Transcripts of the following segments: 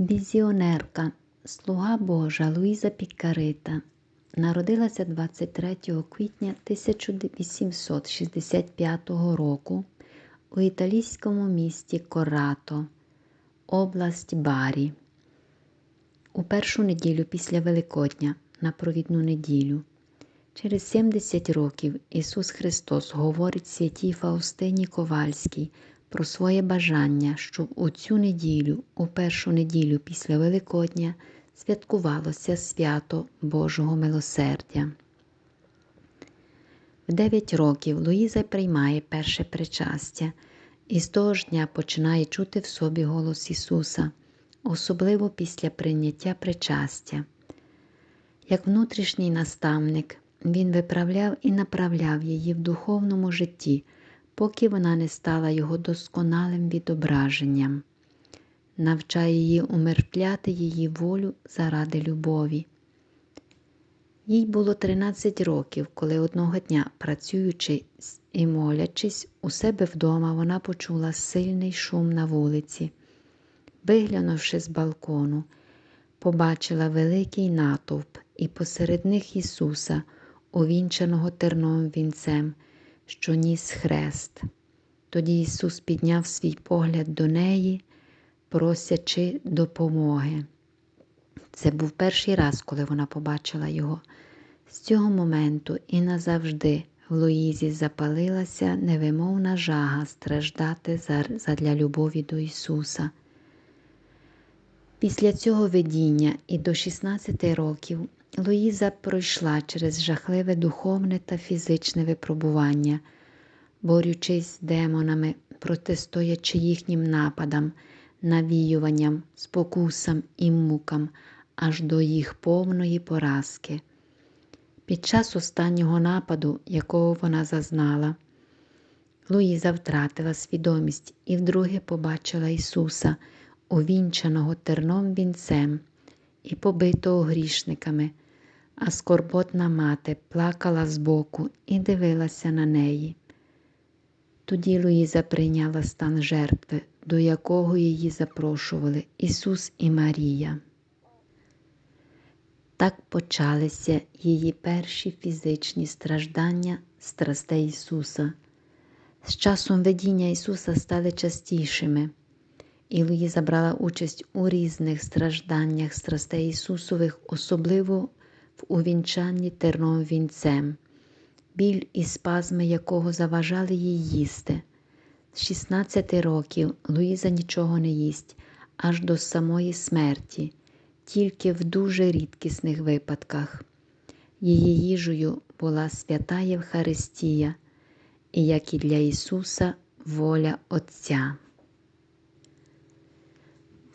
Візіонерка, слуга Божа Луїза Пікарита народилася 23 квітня 1865 року у італійському місті Корато, область Барі, у першу неділю після Великодня на провідну неділю. Через 70 років Ісус Христос говорить святій Фаустині Ковальській про своє бажання, щоб у цю неділю, у першу неділю після Великодня, святкувалося свято Божого милосердя. В 9 років Луїза приймає перше причастя і з того ж дня починає чути в собі голос Ісуса, особливо після прийняття причастя. Як внутрішній наставник, Він виправляв і направляв її в духовному житті поки вона не стала його досконалим відображенням, навчає її умертвляти її волю заради любові. Їй було 13 років, коли одного дня, працюючи і молячись, у себе вдома вона почула сильний шум на вулиці. Виглянувши з балкону, побачила великий натовп і посеред них Ісуса, увінчаного терновим вінцем що ніс хрест. Тоді Ісус підняв свій погляд до неї, просячи допомоги. Це був перший раз, коли вона побачила його. З цього моменту і назавжди в Луїзі запалилася невимовна жага страждати задля любові до Ісуса. Після цього видіння і до 16 років Луїза пройшла через жахливе духовне та фізичне випробування, борючись з демонами, протистоячи їхнім нападам, навіюванням, спокусам і мукам аж до їх повної поразки. Під час останнього нападу, якого вона зазнала, Луїза втратила свідомість і вдруге побачила Ісуса, увінчаного терном вінцем і побитого грішниками, а скорботна мати плакала збоку і дивилася на неї. Тоді Луїза прийняла стан жертви, до якого її запрошували Ісус і Марія. Так почалися її перші фізичні страждання страстей Ісуса. З часом видіння Ісуса стали частішими. І Луїза брала участь у різних стражданнях страстей Ісусових, особливо в увінчанні терновим вінцем, біль і спазми якого заважали їй їсти. З 16 років Луїза нічого не їсть аж до самої смерті, тільки в дуже рідкісних випадках. Її їжею була свята Євхаристія, і як і для Ісуса, воля Отця.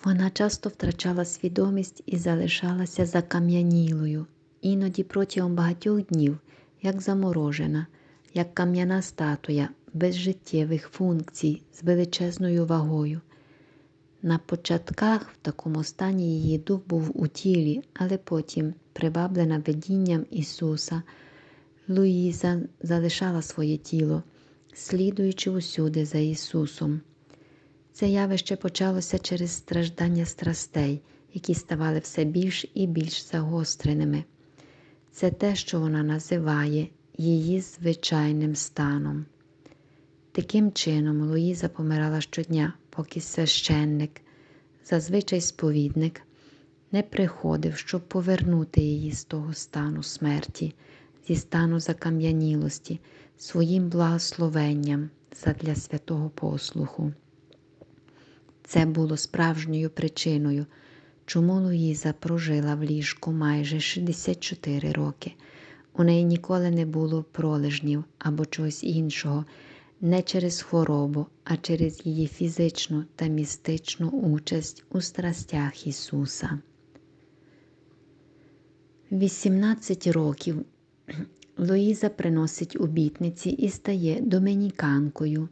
Вона часто втрачала свідомість і залишалася закам'янілою, іноді протягом багатьох днів, як заморожена, як кам'яна статуя без життєвих функцій з величезною вагою. На початках в такому стані її дух був у тілі, але потім, приваблена видінням Ісуса, Луїза залишала своє тіло, слідуючи усюди за Ісусом. Це явище почалося через страждання страстей, які ставали все більш і більш загостреними. Це те, що вона називає її звичайним станом. Таким чином, Луїза помирала щодня, поки священник, зазвичай сповідник, не приходив, щоб повернути її з того стану смерті, зі стану закам'янілості, своїм благословенням задля святого послуху. Це було справжньою причиною, чому Луїза прожила в ліжку майже 64 роки. У неї ніколи не було пролежнів або чогось іншого, не через хворобу, а через її фізичну та містичну участь у страстях Ісуса. 18 років Луїза приносить обітниці і стає домініканкою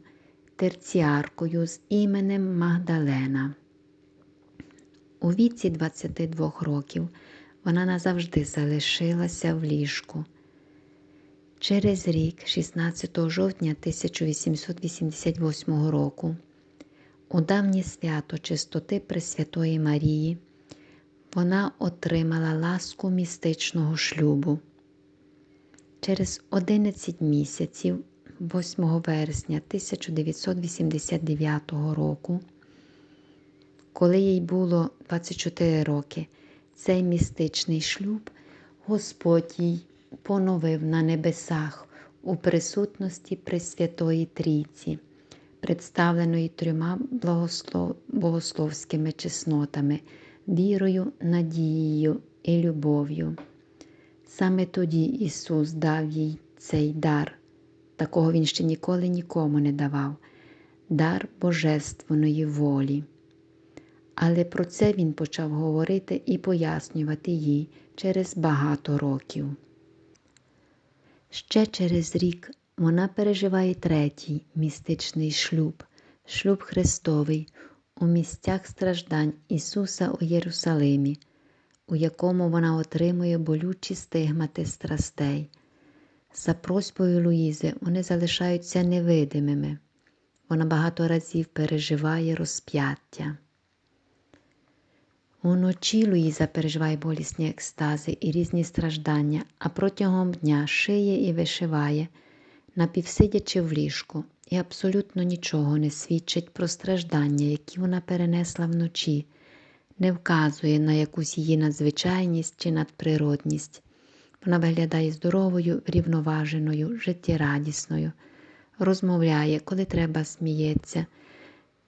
терціаркою з іменем Магдалена. У віці 22 років вона назавжди залишилася в ліжку. Через рік, 16 жовтня 1888 року, У давнє свято чистоти Пресвятої Марії вона отримала ласку містичного шлюбу. Через 11 місяців, 8 вересня 1989 року, коли їй було 24 роки, цей містичний шлюб Господь їй поновив на небесах у присутності Пресвятої Трійці, представленої трьома благослов... богословськими чеснотами, вірою, надією і любов'ю. Саме тоді Ісус дав їй цей дар, такого Він ще ніколи нікому не давав, дар Божественної волі. Але про це він почав говорити і пояснювати їй через багато років. Ще через рік вона переживає третій містичний шлюб, шлюб Христовий у місцях страждань Ісуса у Єрусалимі, у якому вона отримує болючі стигмати страстей. За просьбою Луїзи вони залишаються невидимими. Вона багато разів переживає розп'яття. Уночі Луїза переживає болісні екстази і різні страждання, а протягом дня шиє і вишиває, напівсидячи в ліжку, і абсолютно нічого не свідчить про страждання, які вона перенесла вночі, не вказує на якусь її надзвичайність чи надприродність. Вона виглядає здоровою, рівноваженою, життєрадісною, розмовляє, коли треба, сміється,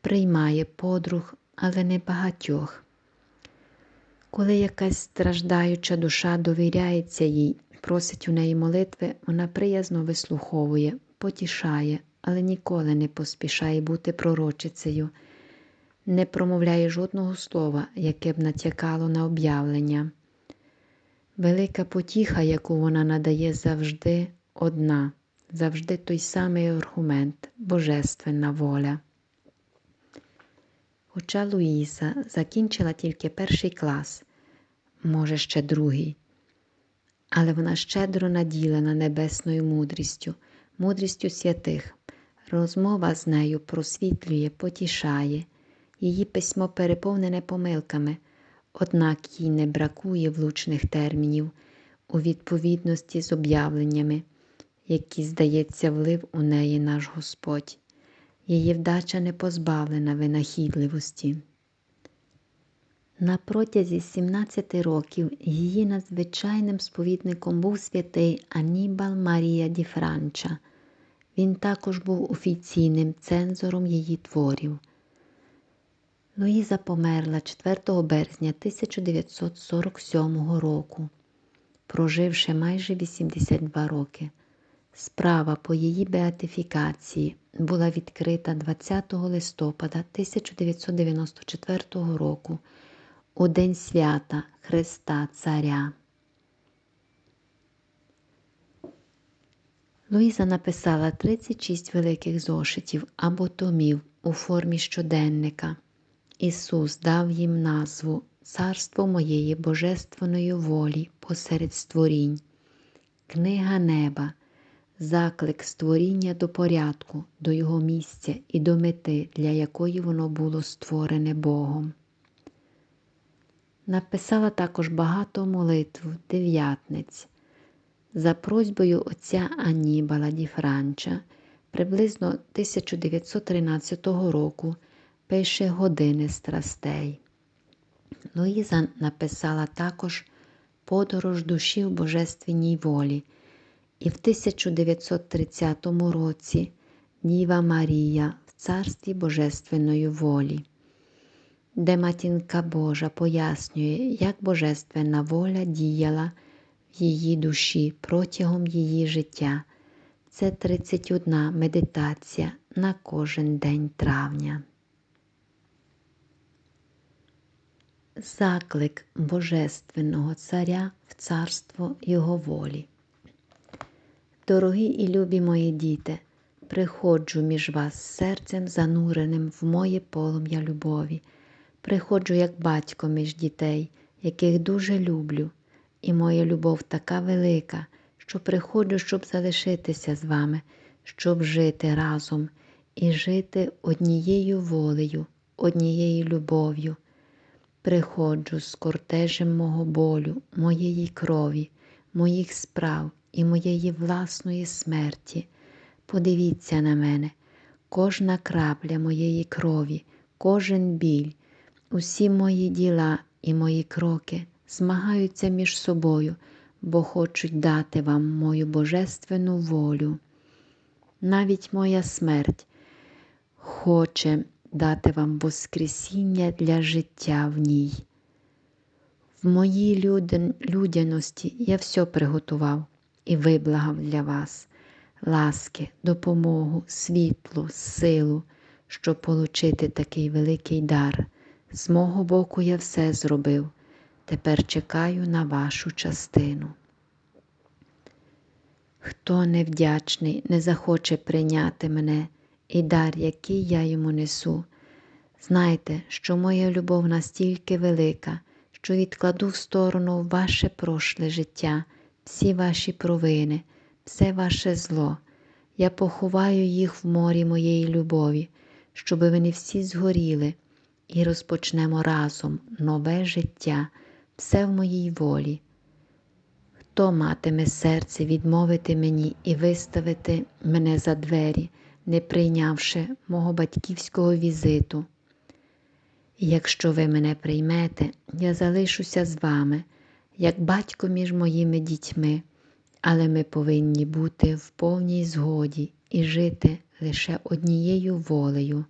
приймає подруг, але не багатьох. Коли якась страждаюча душа довіряється їй, просить у неї молитви, вона приязно вислуховує, потішає, але ніколи не поспішає бути пророчицею, не промовляє жодного слова, яке б натякало на об'явлення. Велика потіха, яку вона надає завжди одна, завжди той самий аргумент божественна воля. Хоча Луїса закінчила тільки перший клас, може, ще другий, але вона щедро наділена небесною мудрістю, мудрістю святих. Розмова з нею просвітлює, потішає, її письмо переповнене помилками, однак їй не бракує влучних термінів у відповідності з об'явленнями, які, здається, влив у неї наш Господь. Її вдача не позбавлена винахідливості. На протязі 17 років її надзвичайним сповідником був святий Анібал Марія Ді Франча. Він також був офіційним цензором її творів. Луїза померла 4 березня 1947 року, проживши майже 82 роки. Справа по її беатифікації була відкрита 20 листопада 1994 року у День свята Христа Царя. Луїза написала 36 великих зошитів або томів у формі щоденника. Ісус дав їм назву Царство моєї божественної волі посеред створінь, Книга неба, заклик створіння до порядку, до Його місця і до мети, для якої воно було створене Богом. Написала також багато молитв дев'ятниць. За просьбою отця Анібала Ді Франча приблизно 1913 року пише Години страстей. Луїза написала також Подорож душі в Божественній волі, і в 1930 році Діва Марія в Царстві Божественної волі де матінка Божа пояснює, як божественна воля діяла в її душі протягом її життя. Це 31 медитація на кожен день травня. Заклик Божественного Царя в царство Його волі. Дорогі і любі мої діти, приходжу між вас серцем зануреним в моє полум'я любові приходжу як батько між дітей, яких дуже люблю, і моя любов така велика, що приходжу, щоб залишитися з вами, щоб жити разом і жити однією волею, однією любов'ю. Приходжу з кортежем мого болю, моєї крові, моїх справ і моєї власної смерті. Подивіться на мене, кожна крапля моєї крові, кожен біль, усі мої діла і мої кроки змагаються між собою, бо хочуть дати вам мою божественну волю. Навіть моя смерть хоче дати вам Воскресіння для життя в ній. В моїй людяності я все приготував і виблагав для вас ласки, допомогу, світло, силу, щоб получити такий великий дар. З мого боку я все зробив. Тепер чекаю на вашу частину. Хто невдячний, не захоче прийняти мене і дар, який я йому несу. Знайте, що моя любов настільки велика, що відкладу в сторону ваше прошле життя, всі ваші провини, все ваше зло. Я поховаю їх в морі моєї любові, щоб вони всі згоріли, і розпочнемо разом нове життя, все в моїй волі. Хто матиме серце відмовити мені і виставити мене за двері, не прийнявши мого батьківського візиту? Якщо ви мене приймете, я залишуся з вами, як батько між моїми дітьми, але ми повинні бути в повній згоді і жити лише однією волею.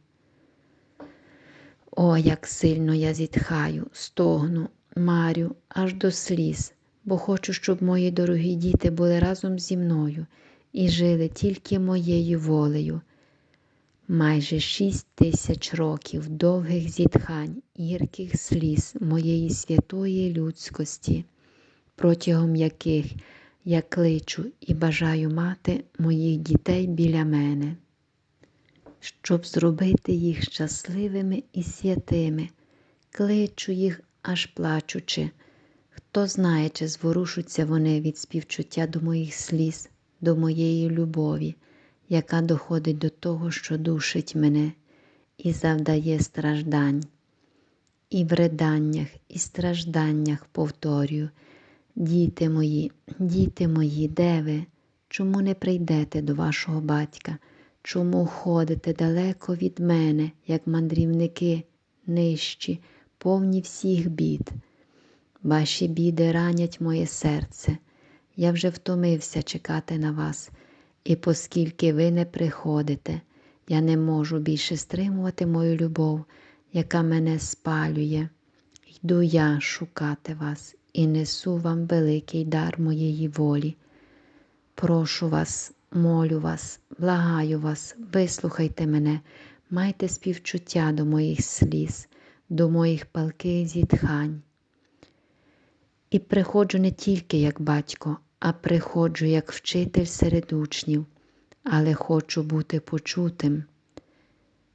О, як сильно я зітхаю, стогну, марю аж до сліз, бо хочу, щоб мої дорогі діти були разом зі мною і жили тільки моєю волею. Майже шість тисяч років довгих зітхань гірких сліз моєї святої людськості, протягом яких я кличу і бажаю мати моїх дітей біля мене, щоб зробити їх щасливими і святими, кличу їх аж плачучи. Хто знає, чи зворушуться вони від співчуття до моїх сліз, до моєї любові яка доходить до того, що душить мене і завдає страждань. І в риданнях, і стражданнях повторюю, діти мої, діти мої, де ви? Чому не прийдете до вашого батька? Чому ходите далеко від мене, як мандрівники, нижчі, повні всіх бід? Ваші біди ранять моє серце. Я вже втомився чекати на вас. І оскільки ви не приходите, я не можу більше стримувати мою любов, яка мене спалює. Йду я шукати вас і несу вам великий дар моєї волі. Прошу вас, молю вас, благаю вас, вислухайте мене, майте співчуття до моїх сліз, до моїх палких зітхань. І приходжу не тільки як батько, а приходжу як вчитель серед учнів, але хочу бути почутим.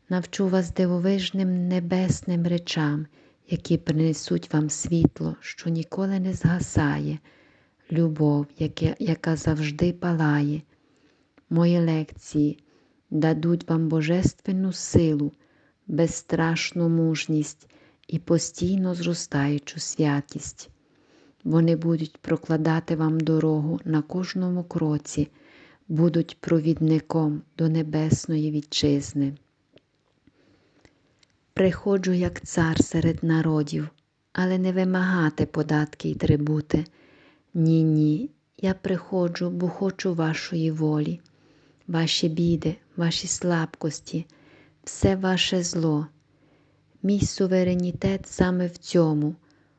Навчу вас дивовижним небесним речам, які принесуть вам світло, що ніколи не згасає, любов, яка завжди палає. Мої лекції дадуть вам божественну силу, безстрашну мужність і постійно зростаючу святість. Вони будуть прокладати вам дорогу на кожному кроці, будуть провідником до небесної вітчизни. Приходжу як цар серед народів, але не вимагати податки й трибути. Ні, ні, я приходжу, бо хочу вашої волі, ваші біди, ваші слабкості, все ваше зло. Мій суверенітет саме в цьому.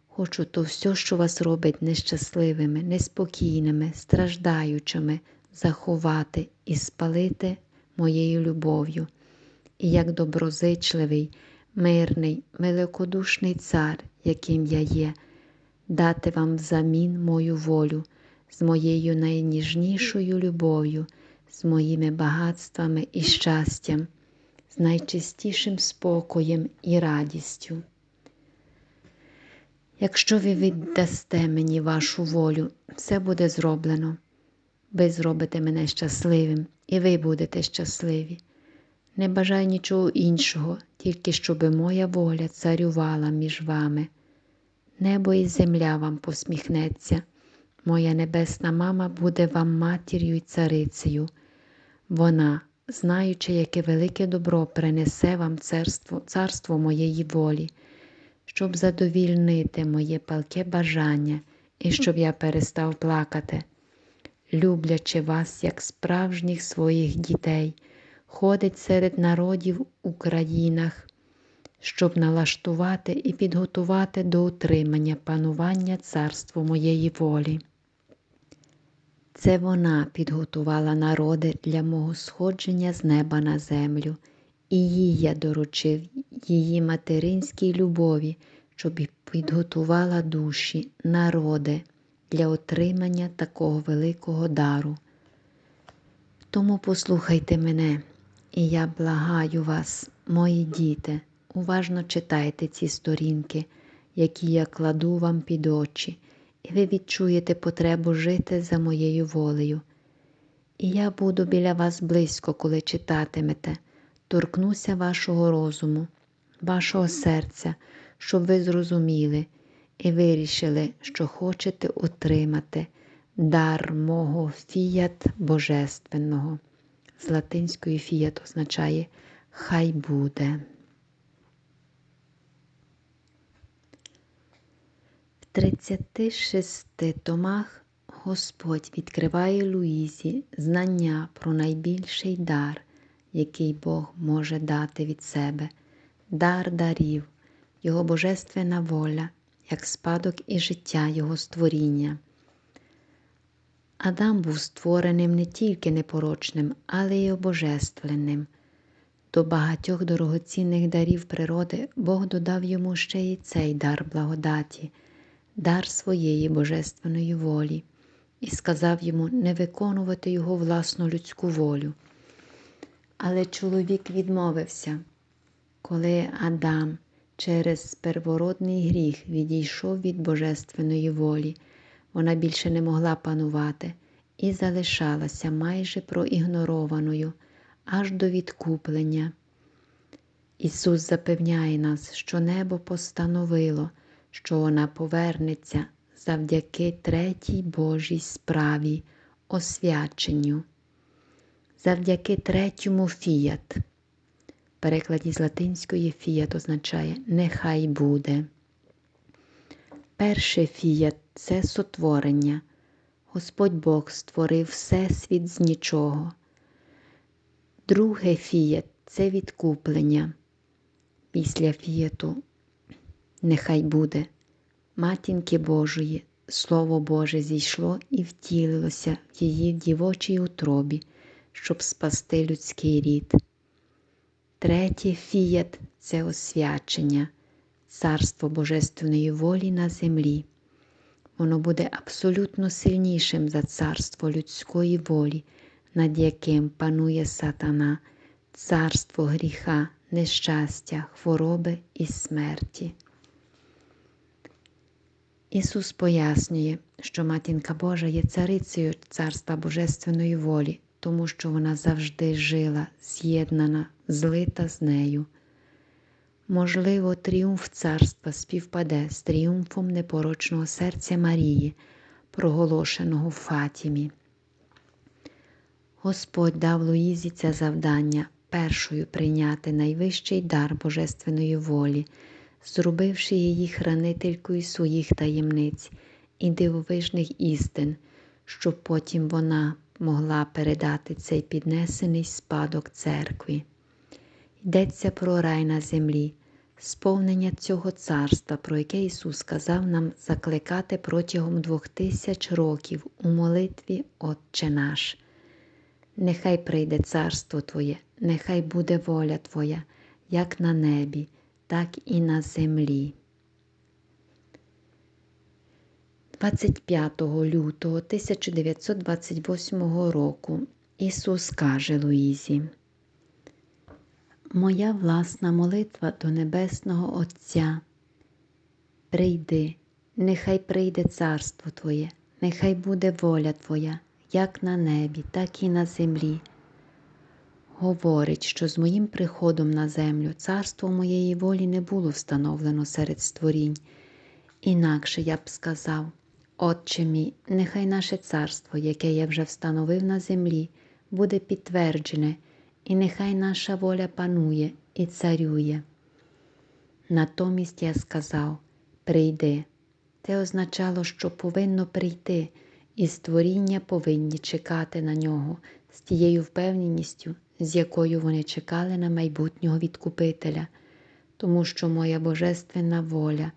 Хочу то все, що вас робить нещасливими, неспокійними, страждаючими, заховати і спалити моєю любов'ю. І як доброзичливий, мирний, великодушний цар, яким я є, дати вам взамін мою волю з моєю найніжнішою любов'ю, з моїми багатствами і щастям, з найчистішим спокоєм і радістю. Якщо ви віддасте мені вашу волю, все буде зроблено. Ви зробите мене щасливим, і ви будете щасливі. Не бажаю нічого іншого, тільки щоби моя воля царювала між вами. Небо і земля вам посміхнеться. Моя небесна мама буде вам матір'ю й царицею. Вона, знаючи, яке велике добро принесе вам царство, царство моєї волі, щоб задовільнити моє палке бажання і щоб я перестав плакати, люблячи вас, як справжніх своїх дітей, ходить серед народів у країнах, щоб налаштувати і підготувати до утримання панування царства моєї волі. Це вона підготувала народи для мого сходження з неба на землю, і їй я доручив її материнській любові, щоб підготувала душі, народи для отримання такого великого дару. Тому послухайте мене, і я благаю вас, мої діти, уважно читайте ці сторінки, які я кладу вам під очі і ви відчуєте потребу жити за моєю волею. І я буду біля вас близько, коли читатимете, торкнуся вашого розуму, вашого серця, щоб ви зрозуміли і вирішили, що хочете отримати дар мого фіят божественного. З латинської фіят означає Хай буде. В 36 томах Господь відкриває Луїзі знання про найбільший дар, який Бог може дати від себе, дар дарів, Його божественна воля, як спадок і життя Його створіння. Адам був створеним не тільки непорочним, але й обожественним. До багатьох дорогоцінних дарів природи Бог додав йому ще й цей дар благодаті дар своєї божественної волі, і сказав йому не виконувати його власну людську волю. Але чоловік відмовився, коли Адам через первородний гріх відійшов від божественної волі, вона більше не могла панувати і залишалася майже проігнорованою аж до відкуплення. Ісус запевняє нас, що небо постановило, що вона повернеться завдяки третій Божій справі, освяченню, завдяки третьому фіят. В перекладі з латинської фіят означає нехай буде. Перше фіят це сотворення. Господь Бог створив Всесвіт з нічого. Друге фіят це відкуплення. Після фіяту нехай буде, матінки Божої, Слово Боже зійшло і втілилося в її дівочій утробі, щоб спасти людський рід. Третє фіят це освячення, царство Божественної волі на землі. Воно буде абсолютно сильнішим за царство людської волі, над яким панує сатана, царство гріха, нещастя, хвороби і смерті. Ісус пояснює, що Матінка Божа є царицею Царства Божественної волі, тому що вона завжди жила, з'єднана, злита з нею. Можливо, тріумф царства співпаде з тріумфом непорочного серця Марії, проголошеного в Фатімі. Господь дав Луїзі це завдання першою прийняти найвищий дар Божественної волі зробивши її хранителькою своїх таємниць і дивовижних істин, щоб потім вона могла передати цей піднесений спадок церкві. Йдеться про рай на землі, сповнення цього царства, про яке Ісус сказав нам закликати протягом двох тисяч років у молитві Отче наш. Нехай прийде царство Твоє, нехай буде воля Твоя, як на небі так і на землі. 25 лютого 1928 року Ісус каже Луїзі, Моя власна молитва до Небесного Отця. Прийди, нехай прийде царство Твоє, нехай буде воля Твоя, як на небі, так і на землі. говорить, що з моїм приходом на землю царство моєї волі не було встановлено серед створінь. Інакше я б сказав, Отче мій, нехай наше царство, яке я вже встановив на землі, буде підтверджене, і нехай наша воля панує і царює. Натомість я сказав прийди. Це означало, що повинно прийти, і створіння повинні чекати на нього з тією впевненістю, з якою вони чекали на майбутнього відкупителя, тому що моя божественна воля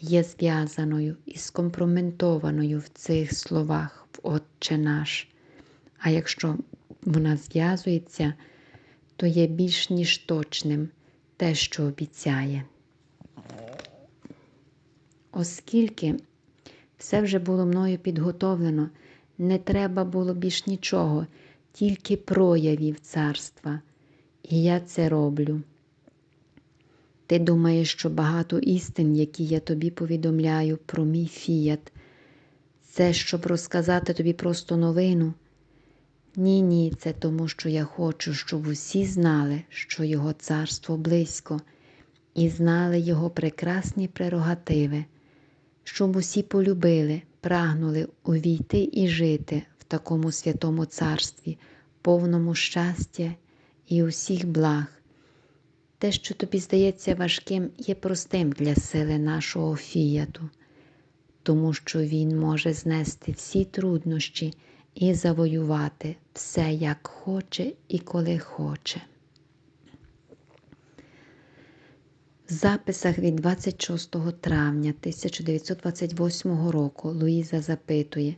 є зв'язаною і скомпроментованою в цих словах в Отче наш. А якщо вона зв'язується, то є більш ніж точним те, що обіцяє. Оскільки все вже було мною підготовлено, не треба було більш нічого, тільки проявів царства. І я це роблю. Ти думаєш, що багато істин, які я тобі повідомляю про мій фіят, це щоб розказати тобі просто новину? Ні, ні, це тому, що я хочу, щоб усі знали, що Його царство близько, і знали Його прекрасні прерогативи, щоб усі полюбили, прагнули увійти і жити в такому святому царстві, повному щастя і усіх благ. Те, що тобі здається важким, є простим для сили нашого фіяту, тому що він може знести всі труднощі і завоювати все, як хоче і коли хоче. В записах від 26 травня 1928 року Луїза запитує,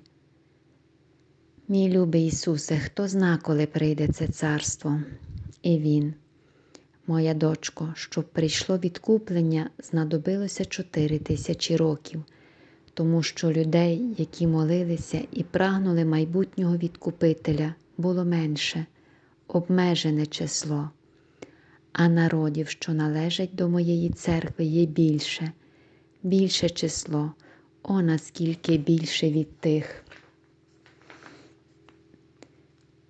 Мій любий Ісусе, хто зна, коли прийде це царство? І Він, моя дочко, щоб прийшло відкуплення, знадобилося чотири тисячі років, тому що людей, які молилися і прагнули майбутнього відкупителя, було менше, обмежене число а народів, що належать до моєї церкви, є більше, більше число, о наскільки більше від тих.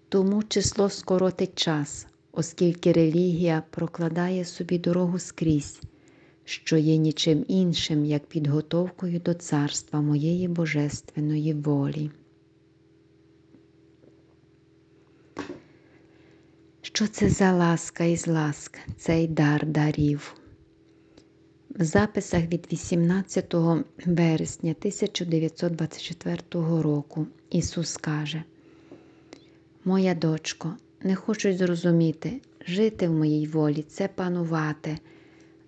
Тому число скоротить час, оскільки релігія прокладає собі дорогу скрізь, що є нічим іншим, як підготовкою до царства моєї божественної волі. Що це за ласка із ласк, цей дар дарів? В записах від 18 вересня 1924 року Ісус каже, Моя дочко, не хочуть зрозуміти, жити в моїй волі це панувати,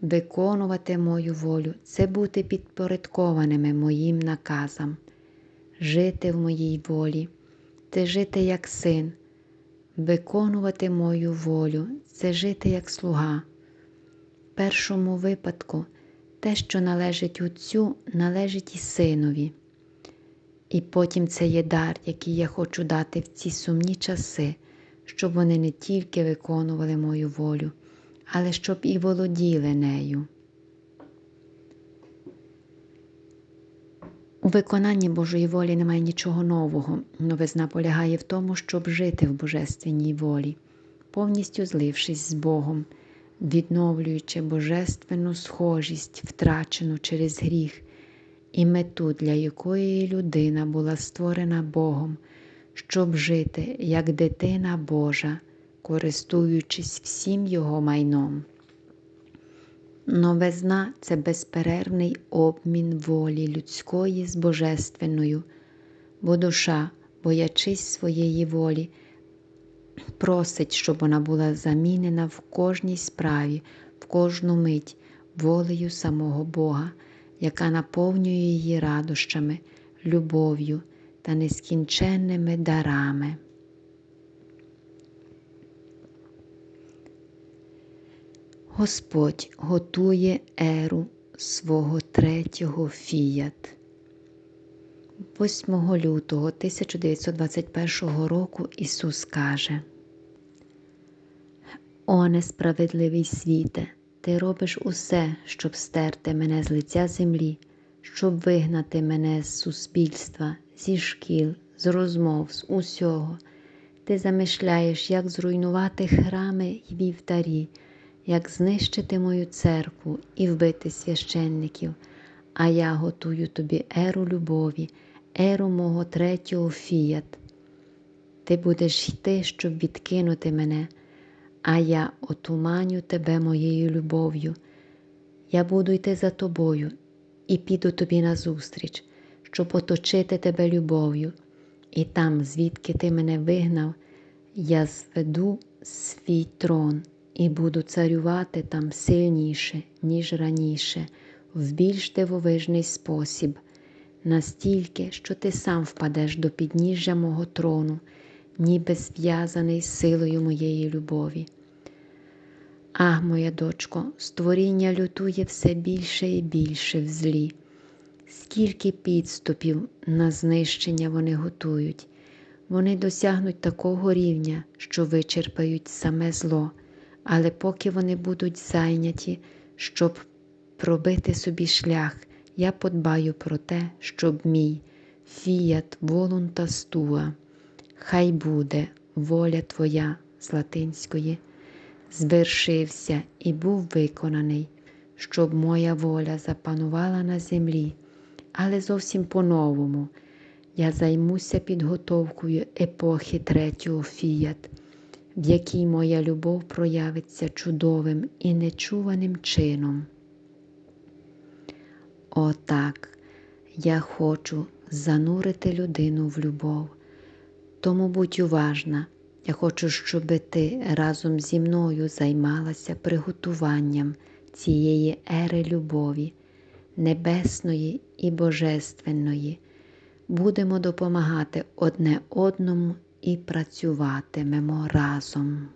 виконувати мою волю це бути підпорядкованими моїм наказам, жити в моїй волі, це жити як син виконувати мою волю це жити як слуга. В першому випадку те, що належить Отцю, належить і синові. І потім це є дар, який я хочу дати в ці сумні часи, щоб вони не тільки виконували мою волю, але щоб і володіли нею. У виконанні Божої волі немає нічого нового, новизна полягає в тому, щоб жити в божественній волі, повністю злившись з Богом, відновлюючи божественну схожість, втрачену через гріх, і мету, для якої людина була створена Богом, щоб жити як дитина Божа, користуючись всім Його майном. Новизна це безперервний обмін волі людської з божественною, бо душа, боячись своєї волі, просить, щоб вона була замінена в кожній справі, в кожну мить волею самого Бога, яка наповнює її радощами, любов'ю та нескінченними дарами. Господь готує еру свого третього фіят. 8 лютого 1921 року Ісус каже: О несправедливий світе, ти робиш усе, щоб стерти мене з лиця землі, щоб вигнати мене з суспільства, зі шкіл, з розмов, з усього. Ти замишляєш, як зруйнувати храми й вівтарі, як знищити мою церкву і вбити священників, а я готую тобі еру любові, еру мого третього фіят. Ти будеш йти, щоб відкинути мене, а я отуманю тебе моєю любов'ю. Я буду йти за тобою і піду тобі назустріч, щоб оточити тебе любов'ю, і там, звідки ти мене вигнав, я зведу свій трон і буду царювати там сильніше, ніж раніше, в більш дивовижний спосіб, настільки, що ти сам впадеш до підніжжя мого трону, ніби зв'язаний силою моєї любові. Ах, моя дочко, створіння лютує все більше і більше в злі. Скільки підступів на знищення вони готують, вони досягнуть такого рівня, що вичерпають саме зло, але поки вони будуть зайняті, щоб пробити собі шлях, я подбаю про те, щоб мій фіят волунтас туа, хай буде воля Твоя з латинської звершився і був виконаний, щоб моя воля запанувала на землі, але зовсім по-новому. Я займуся підготовкою епохи третього фіят, в якій моя любов проявиться чудовим і нечуваним чином. Отак я хочу занурити людину в любов, тому будь уважна. Я хочу, щоб ти разом зі мною займалася приготуванням цієї ери любові, небесної і божественної. Будемо допомагати одне одному і працюватимемо разом.